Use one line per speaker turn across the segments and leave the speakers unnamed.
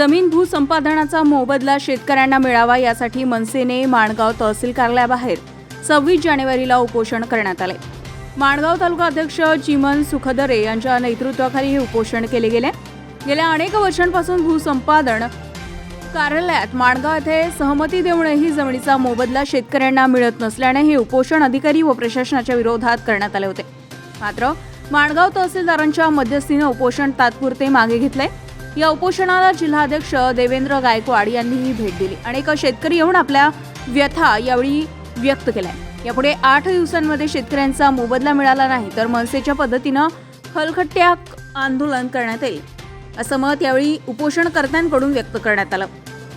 जमीन भूसंपादनाचा मोबदला शेतकऱ्यांना मिळावा यासाठी मनसेने माणगाव तहसील कार्यालयाबाहेर सव्वीस जानेवारीला उपोषण करण्यात आले. माणगाव तालुका अध्यक्ष चिमन सुखदरे यांच्या नेतृत्वाखाली हे उपोषण केले गेले. गेल्या अनेक वर्षांपासून भूसंपादन कार्यालयात माणगाव येथे सहमती देऊनही जमिनीचा मोबदला शेतकऱ्यांना मिळत नसल्याने हे उपोषण अधिकारी व प्रशासनाच्या विरोधात करण्यात आले होते. मात्र माणगाव तहसीलदारांच्या मध्यस्थीनं उपोषण तात्पुरते मागे घेतले या उपोषणाला जिल्हाध्यक्ष देवेंद्र गायकवाड यांनीही भेट दिली. अनेक शेतकरी येऊन आपल्या व्यथा यावेळी व्यक्त केल्या. यापुढे आठ दिवसांमध्ये शेतकऱ्यांचा मोबदला मिळाला नाही तर मनसेच्या पद्धतीनं खलखट्ट्या आंदोलन करण्यात येईल असं मत यावेळी उपोषणकर्त्यांकडून व्यक्त करण्यात आलं.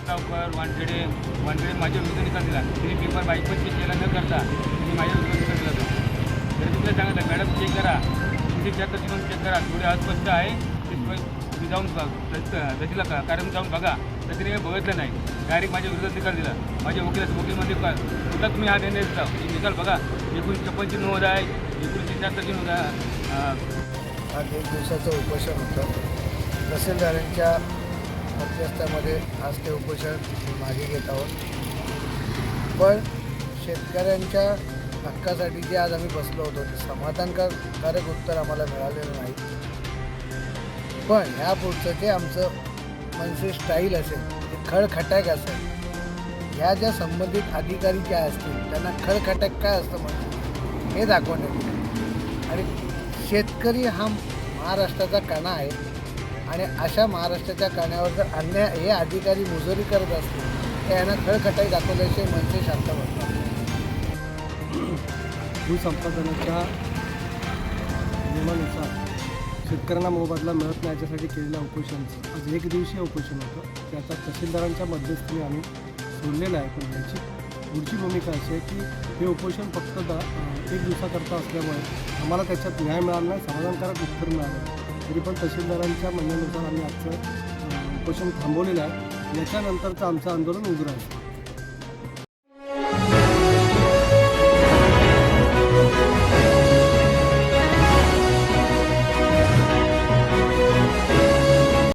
गावकर वानखेडे वानखेडे माझ्या विरुद्ध निकाल दिला. तिने पेपर बाईक पण चेक केला न करता मी माझ्या विरुद्ध निकाल दिला तर तरी सांगितलं मॅडम चेक करा. तुमची चेक तिथून चेक करा. थोडे अस्पष्ट आहे. तुम्ही जाऊन तहसीलला का कारण जाऊन बघा. तर तिने बघितलं नाही. डायरेक्ट माझ्या विरोधात निकाल दिला. माझ्या वकिलाचं वकील म्हणजे काय कुठला तुम्ही हा निर्णय देता निकाल बघा. एकोणीस छप्पनची नोंद आहे. एकोणीसशे शहात्तरची नोंद आहे.
आज एक दिवसाचं उपोषण होतं. तहसीलदारांच्या मध्यस्थामध्ये आज ते उपोषण मागे घेत आहोत. पण शेतकऱ्यांच्या हक्कासाठी जे आज आम्ही बसलो होतो ते समाधानकारक उत्तर आम्हाला मिळालेलं नाही. पण ह्या पुढचं जे आमचं मनसे स्टाईल असेल. ते खळखटाक असेल. ह्या ज्या संबंधित अधिकारी ज्या असतील त्यांना खळखटाक काय असतं म्हणजे? हे दाखवण्यात आणि शेतकरी हा महाराष्ट्राचा कणा आहे. आणि अशा महाराष्ट्राच्या कण्यावर जर अन्याय हे अधिकारी मुजोरी करत असतील तर यांना खळखटाई दाखवल्याशिवाय मनसे शांत म्हणतात
भूसंपादनाच्या नियमानुसार शेतकऱ्यांना मोबदला मिळत नाही याच्यासाठी केलेल्या उपोषणाचं आज एक दिवशीय उपोषण होतं. ते आता तहसीलदारांच्या मध्यस्थीने आम्ही सोडलेलं आहे. पण याची पुढची भूमिका अशी आहे की हे उपोषण फक्त दा एक दिवसाकरता असल्यामुळे आम्हाला त्याच्यात न्याय मिळाला नाही समाधानकारक उत्तर मिळालं नाही. तरी पण तहसीलदारांच्या म्हणण्यानुसार आम्ही आजचं उपोषण थांबवलेलं आहे. याच्यानंतरचं आमचं आंदोलन उग्र आहे.